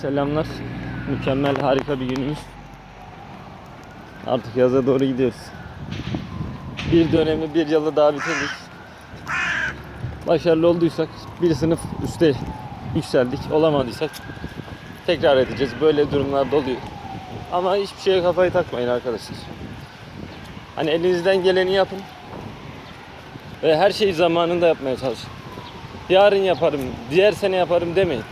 selamlar. Mükemmel, harika bir günümüz. Artık yaza doğru gidiyoruz. Bir dönemi, bir yılı daha bitirdik. Başarılı olduysak bir sınıf üste yükseldik. Olamadıysak tekrar edeceğiz. Böyle durumlarda oluyor. Ama hiçbir şeye kafayı takmayın arkadaşlar. Hani elinizden geleni yapın. Ve her şeyi zamanında yapmaya çalışın. Yarın yaparım, diğer sene yaparım demeyin.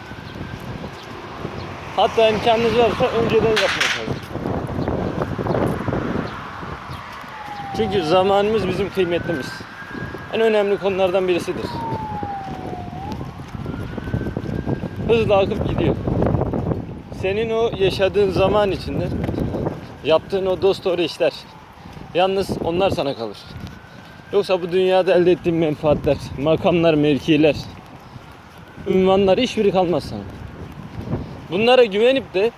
Hatta imkanınız varsa önceden yapmaya çalışın. Çünkü zamanımız bizim kıymetlimiz. En önemli konulardan birisidir. Hızla akıp gidiyor. Senin o yaşadığın zaman içinde yaptığın o dost doğru işler yalnız onlar sana kalır. Yoksa bu dünyada elde ettiğin menfaatler, makamlar, mevkiler, ünvanlar hiçbiri kalmaz sana. Bunlara güvenip de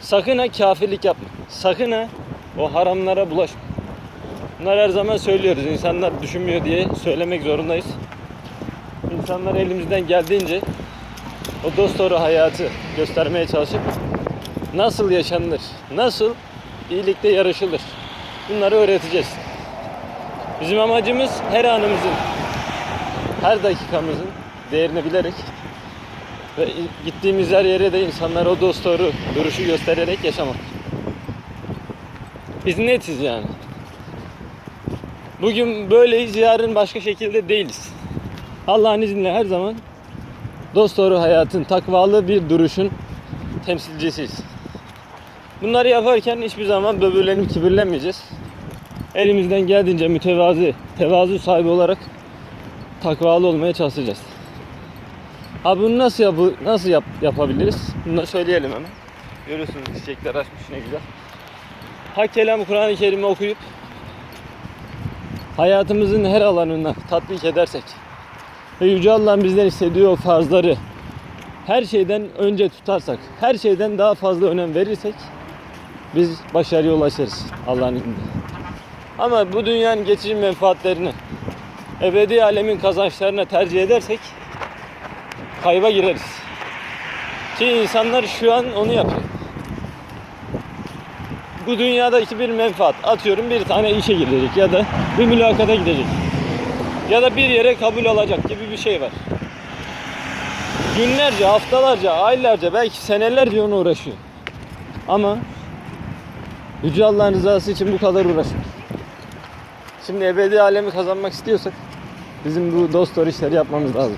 sakın ha kafirlik yapma. Sakın ha o haramlara bulaşma. Bunlar her zaman söylüyoruz. İnsanlar düşünmüyor diye söylemek zorundayız. İnsanlar elimizden geldiğince o dost doğru hayatı göstermeye çalışıp nasıl yaşanılır, nasıl iyilikte yarışılır bunları öğreteceğiz. Bizim amacımız her anımızın, her dakikamızın değerini bilerek ve gittiğimiz her yere de insanlara o dost doğru duruşu göstererek yaşamak. Biz netiz yani. Bugün böyleyiz, yarın başka şekilde değiliz. Allah'ın izniyle her zaman dost doğru hayatın, takvalı bir duruşun temsilcisiyiz. Bunları yaparken hiçbir zaman böbürlenip kibirlenmeyeceğiz. Elimizden geldiğince mütevazi, tevazu sahibi olarak takvalı olmaya çalışacağız. Abi bunu nasıl yapı nasıl yap yapabiliriz? Bunu da söyleyelim hemen. Görüyorsunuz çiçekler açmış ne güzel. Hak kelam Kur'an-ı Kerim'i okuyup hayatımızın her alanına tatbik edersek ve Yüce Allah'ın bizden istediği o farzları her şeyden önce tutarsak, her şeyden daha fazla önem verirsek biz başarıya ulaşırız Allah'ın izniyle. Ama bu dünyanın geçici menfaatlerini ebedi alemin kazançlarına tercih edersek kayba gireriz. Ki insanlar şu an onu yapıyor. Bu dünyadaki bir menfaat atıyorum bir tane işe girecek ya da bir mülakata gidecek. Ya da bir yere kabul alacak gibi bir şey var. Günlerce, haftalarca, aylarca, belki senelerce ona uğraşıyor. Ama Yüce Allah'ın rızası için bu kadar uğraşıyor. Şimdi ebedi alemi kazanmak istiyorsak bizim bu dost işleri yapmamız lazım.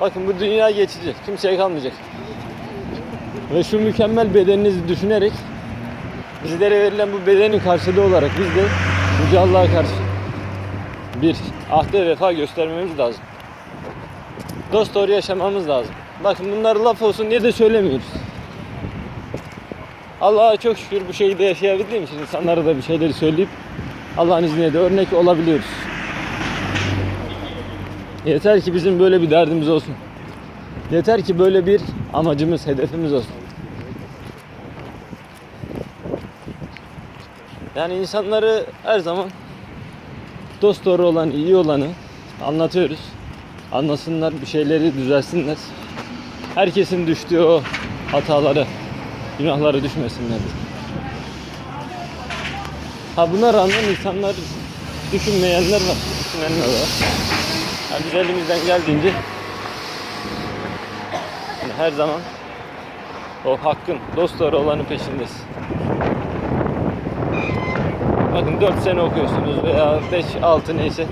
Bakın bu dünya geçici. Kimseye kalmayacak. Ve şu mükemmel bedeninizi düşünerek bizlere verilen bu bedenin karşılığı olarak biz de Yüce Allah'a karşı bir ahde vefa göstermemiz lazım. Dost doğru yaşamamız lazım. Bakın bunlar laf olsun diye de söylemiyoruz. Allah'a çok şükür bu şekilde yaşayabildiğim için insanlara da bir şeyleri söyleyip Allah'ın izniyle de örnek olabiliyoruz. Yeter ki bizim böyle bir derdimiz olsun. Yeter ki böyle bir amacımız, hedefimiz olsun. Yani insanları her zaman dost doğru olan, iyi olanı anlatıyoruz. Anlasınlar, bir şeyleri düzelsinler. Herkesin düştüğü o hataları, günahları düşmesinler. Ha buna rağmen insanlar düşünmeyenler var, düşünenler var. Yani biz elimizden geldiğince yani her zaman o hakkın dost doğru olanın peşindeyiz. Bakın 4 sene okuyorsunuz veya 5 6 neyse.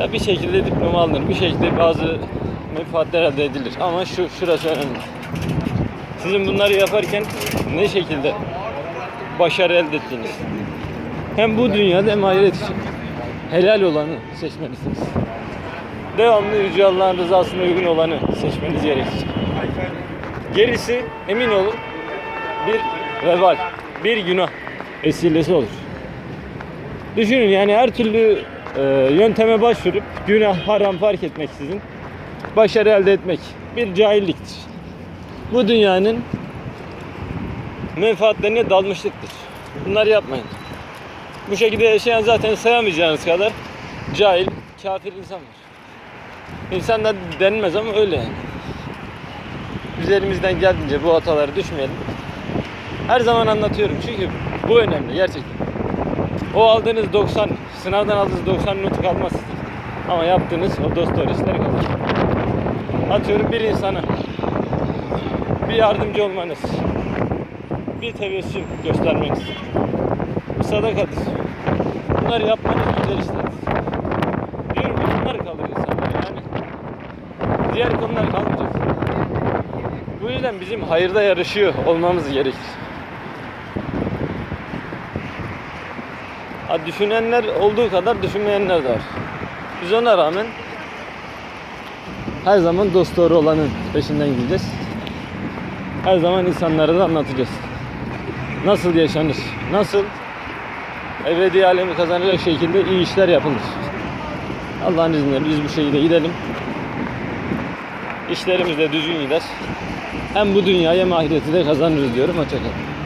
Ya bir şekilde diploma alınır, bir şekilde bazı menfaatler elde edilir. Ama şu şurası önemli. Sizin bunları yaparken ne şekilde başarı elde ettiğiniz. Hem bu dünyada hem ahiret için helal olanı seçmelisiniz. Devamlı Yüce Allah'ın rızasına uygun olanı seçmeniz gerekir. Gerisi emin olun bir vebal, bir günah vesilesi olur. Düşünün yani her türlü e, yönteme başvurup günah haram fark etmeksizin başarı elde etmek bir cahilliktir. Bu dünyanın menfaatlerine dalmışlıktır. Bunları yapmayın. Bu şekilde yaşayan zaten sayamayacağınız kadar cahil, kafir insan var. İnsan da denmez ama öyle yani. Biz elimizden geldiğince bu hatalara düşmeyelim. Her zaman anlatıyorum çünkü bu önemli gerçekten. O aldığınız 90, sınavdan aldığınız 90 notu kalmaz. Ama yaptığınız o dost doğru işler kalır. Atıyorum bir insana bir yardımcı olmanız, bir tebessüm göstermeniz, sadakadır. Bunları yapmanız güzel. Diyorum ki bunlar kalır insanlar yani. Diğer konular kalmayacak. Bu yüzden bizim hayırda yarışıyor olmamız gerekir. Ha, düşünenler olduğu kadar düşünmeyenler de var. Biz ona rağmen her zaman dost doğru olanın peşinden gideceğiz. Her zaman insanlara da anlatacağız. Nasıl yaşanır? Nasıl ebedi alemi kazanacak şekilde iyi işler yapılır. Allah'ın izniyle biz bu şekilde gidelim. İşlerimiz de düzgün gider. Hem bu dünyaya hem ahireti de kazanırız diyorum. Hoşçakalın.